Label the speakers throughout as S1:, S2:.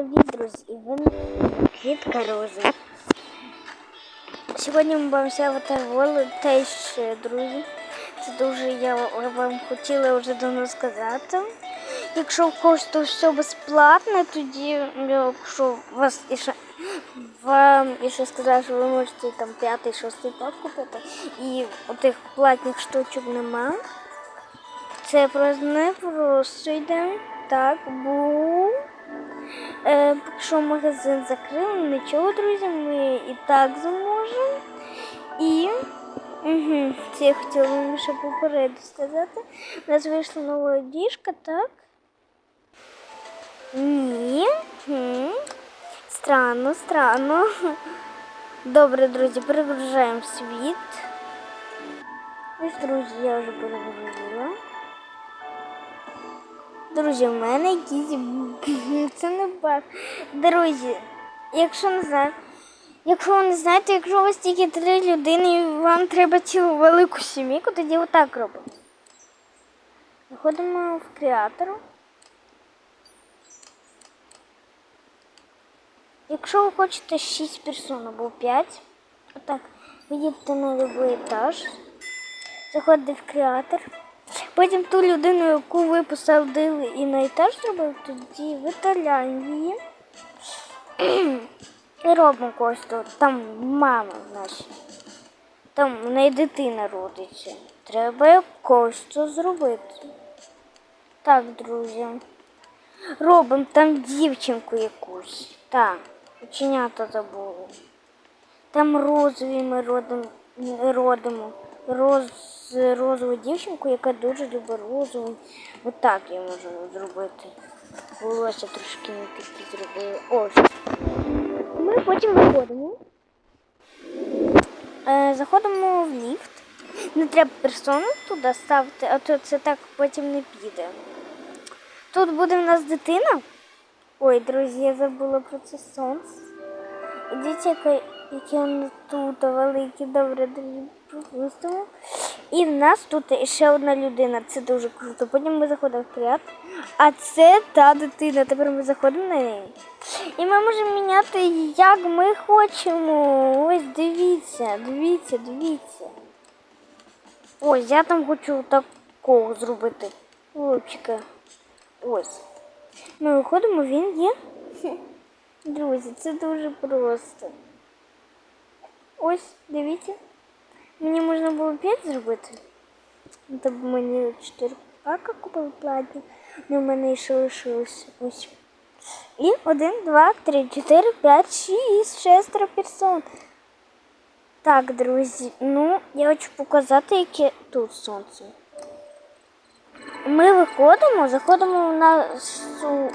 S1: привіт, друзі! І ви Квітка Роза. Сьогодні ми будемо ставити волу теж, друзі. Це дуже я вам хотіла вже давно сказати. Якщо в когось то все безплатне, тоді, якщо вас іще, вам іще сказали, що ви можете там п'ятий, шостий пак купити, і отих платних штучок нема. Це просто не просто йде. Так, бу. Е, Якщо магазин закрили, нічого, друзі, ми і так зможемо. І угу, це я хотіла вам ще попереду сказати. У нас вийшла нова діжка, так? Ні. Хм. Странно, странно. Добре, друзі, перегружаємо світ. Ось, друзі, я вже перегрузила. Друзі, в мене якісь це не баг. Друзі, якщо не знаю, якщо ви не знаєте, якщо у вас тільки три людини і вам треба цілу велику сімейку, тоді отак робимо. Заходимо в креатору. Якщо ви хочете 6 персон або 5, отак, ви їдете на будь-який етаж, заходите в креатор. Потім ту людину, яку ви посадили і на етаж зробили, тоді видаляємо її. І робимо когось тут. Там мама наша. Там в неї дитина родиться. Треба когось це зробити. Так, друзі. Робимо там дівчинку якусь. Так, ученята забули. Там розові ми родимо. родимо. Роз, розову дівчинку, яка дуже любить розову. Отак я можу зробити. Волосся трошки не такі зробили. Ось. Ми потім виходимо. Е, заходимо в ліфт. Не треба персону туди ставити, а то це так потім не піде. Тут буде в нас дитина. Ой, друзі, я забула про це сонце. Дивіться, яке, воно тут велике, добре, друзі, пропустимо. І в нас тут ще одна людина, це дуже круто. Потім ми заходимо в крят, а це та дитина. Тепер ми заходимо на неї. І ми можемо міняти, як ми хочемо. Ось дивіться, дивіться, дивіться. Ось, я там хочу такого зробити. Хлопчика. Ось. Ми виходимо, він є. Друзі, це дуже просто. Ось, дивіться. Мені можна було 5 зробити. Тобто мені 4 пака купили платні, але в мене ще лишилося ось. І 1, 2, 3, 4, 5, 6, 6 персон. Так, друзі, ну, я хочу показати, яке тут сонце. Ми виходимо, заходимо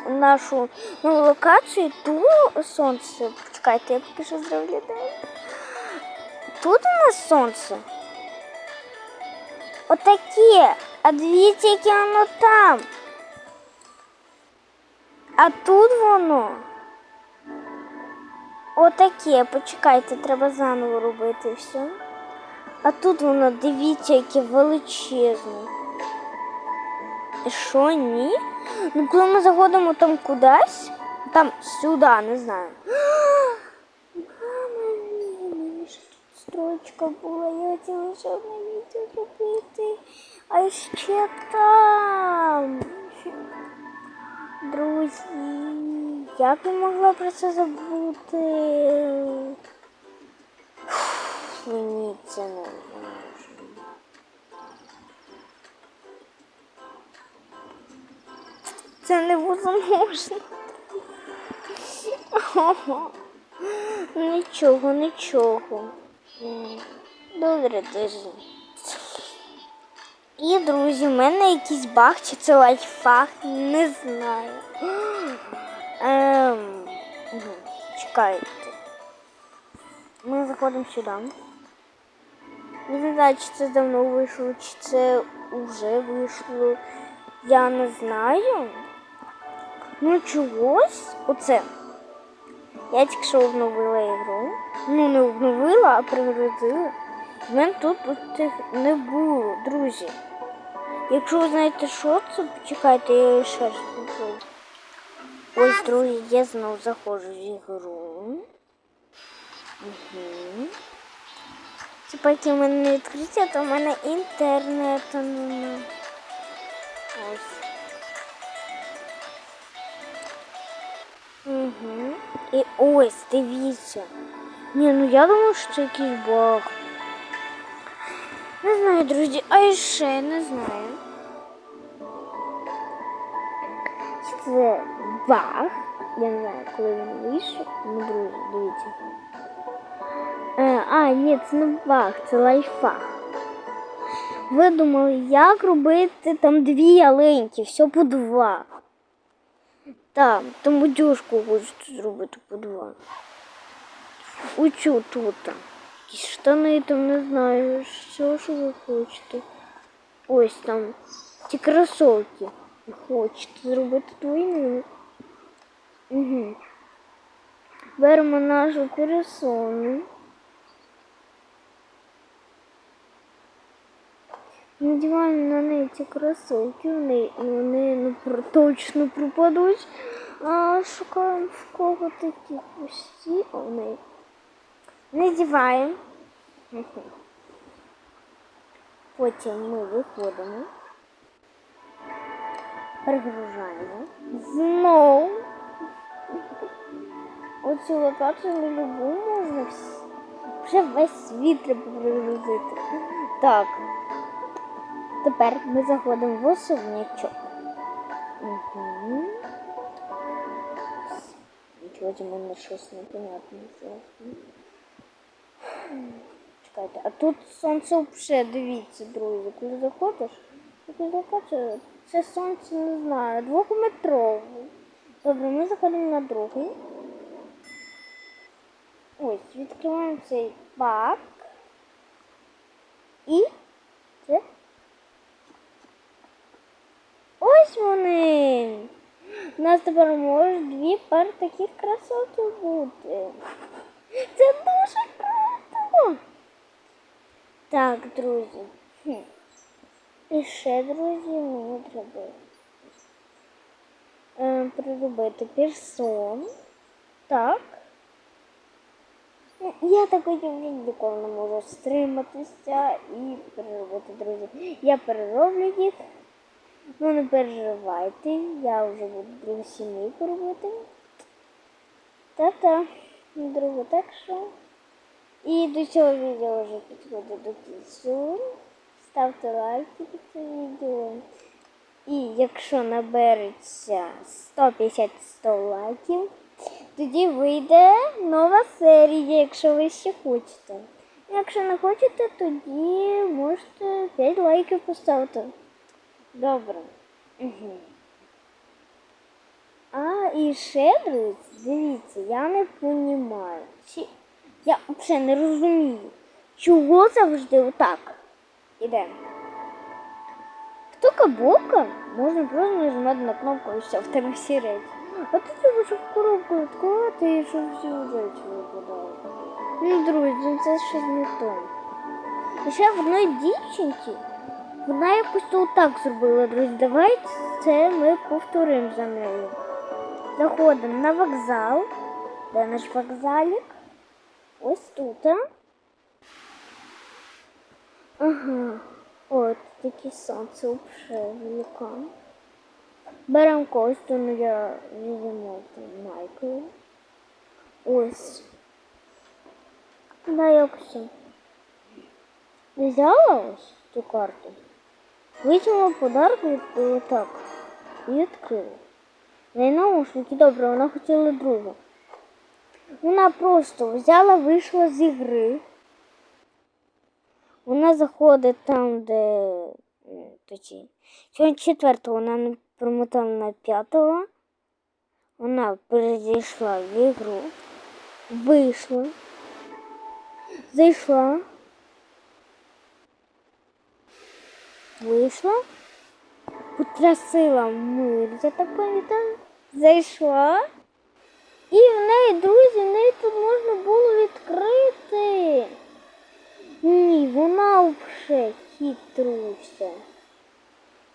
S1: в нашу, нову локацію, тут сонце. Почекайте, я поки що зроблю. Тут у нас сонце. Отаке. А дивіться, яке воно там. А тут воно. Отаке. Почекайте, треба заново робити все. А тут воно, дивіться, яке величезне. І що, ні? Ну, коли ми заходимо там кудись, там сюди, не знаю. Мама мія, мені ж тут строчка була, я хотіла ще одне відео зробити. А ще там. Друзі, як я могла про це забути? Мені це не можна. Це не возможно. Нічого, нічого. Добре, дуже. І, друзі, в мене якийсь баг, чи це лайфхак, не знаю. Ем, чекайте. Ми заходимо сюди. Не знаю, чи це давно вийшло, чи це вже вийшло. Я не знаю. Ну чогось. Оце. Я тільки що обновила ігру. Ну, не обновила, а пригрузила. В мене тут цих не було, друзі. Якщо ви знаєте, що це, почекайте, я ще раз попробую. Ось, друзі, я знову заходжу в ігру. Угу. Це поки в мене не відкриття, то в мене інтернету немає. Ось. Угу. І ось, дивіться. Ні, ну я думаю, що це якийсь баг. Не знаю, друзі, а ще не знаю. Це баг. Я не знаю, коли він вийшов. Ну, друзі, дивіться. Е, а, ні, це не баг, це лайфхак. Ви думали, як робити там дві ялинки, все по два. Так, там одежку хочуть зробити по два. Учу тут. Якісь штани там не знаю, що, що ви хочете. Ось там ті кросовки. Хочете зробити двойними. Угу. Беремо нашу персону. Надіваємо на неї ці кросовки, вони, і вони ну, точно пропадуть. А шукаємо в кого такі пусті, а в неї. Надіваємо. Потім ми виходимо. Перегружаємо. Знову. Оцю локацію не любу можна вже весь світ треба. Так. Тепер ми заходимо в особнячок. Угу. Чогось у мене щось непонятне зовсім. Чекайте, а тут сонце взагалі, дивіться, друзі, коли заходиш, коли заходиш, це сонце не знаю, двохметрове. Добре, ми заходимо на другий. Ось, відкриваємо цей бак. І це Ось вони. У нас тепер може дві пари таких красотів бути. Це дуже круто. Так, друзі. Хм. І ще, друзі, мені треба е, персон. Так. Я вже ніколи не можу стриматися і переробити, друзі. Я перероблю їх. Ну, не переживайте, я вже буду другу сімейку робити. Та-та, другу так що. І до цього відео вже підходить до кінцю. Ставте лайки під це відео. І якщо набереться 150-100 лайків, тоді вийде нова серія, якщо ви ще хочете. Якщо не хочете, тоді можете 5 лайків поставити. Добре. Угу. А і ще, друзі, дивіться, я не розумію. Чи... Я взагалі не розумію, чого завжди отак іде. Хто кабока, можна просто нажимати на кнопку і все, в тебе всі речі. А тут треба, щоб коробку відкривати і щоб всі речі випадали. Ну, друзі, ну це щось не то. І ще в одної дівчинці вона якось то так зробила, друзі. Давайте це ми повторимо за нею. Заходимо на вокзал. Де наш вокзалік? Ось тут. а. Ага. От таке сонце вже великан. Беремо костюм, ну я візьму Майкл. Ось. Да, якось. Взяла ось цю карту. Витягнула подарок від отак. І відкрила. Наушники, добре, вона хотіла другу. Вона просто взяла, вийшла з ігри. Вона заходить там, де м, тоді. Сьогодні четвертого вона промотала на п'ятого. Вона перейшла в ігру, вийшла, зайшла. Вийшла, потрясила мир, я так пам'ятаю, зайшла. І в неї, друзі, неї тут можна було відкрити. Ні, вона вже хитруся.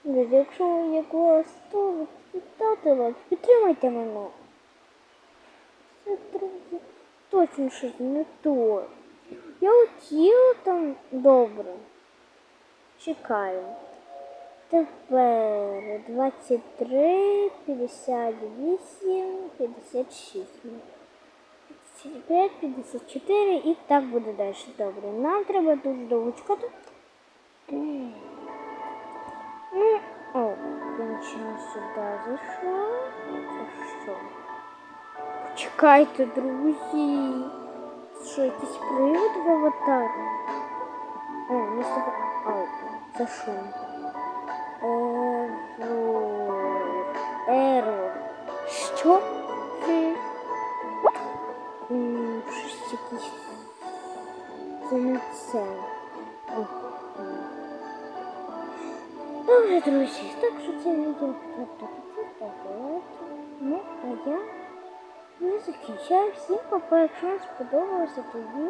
S1: Друзі, якщо якогось то Ставте лайк, підтримайте мене. Це друзі. Точно щось не то. Я хотіла там добре. Чекаю. Тепер 23, 58, 56. 55, 54 і так буде далі. Добре. Нам треба дуже довго чекати. М. Ну, о, я нічого сюди зайшла. Це що? Почекайте, друзі. Це що, якийсь привод в аватарі? О, не себе. Ау, це що? Ерор. Ерор. Що? Це не це. О, м. Добре, друзі, так що це відео поставити. Ну, а я не закінчаю. Всім папа, якщо вам сподобалося, тоді.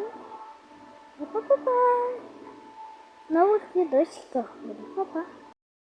S1: Па-па-па! Нових відосиках буде. Па-па!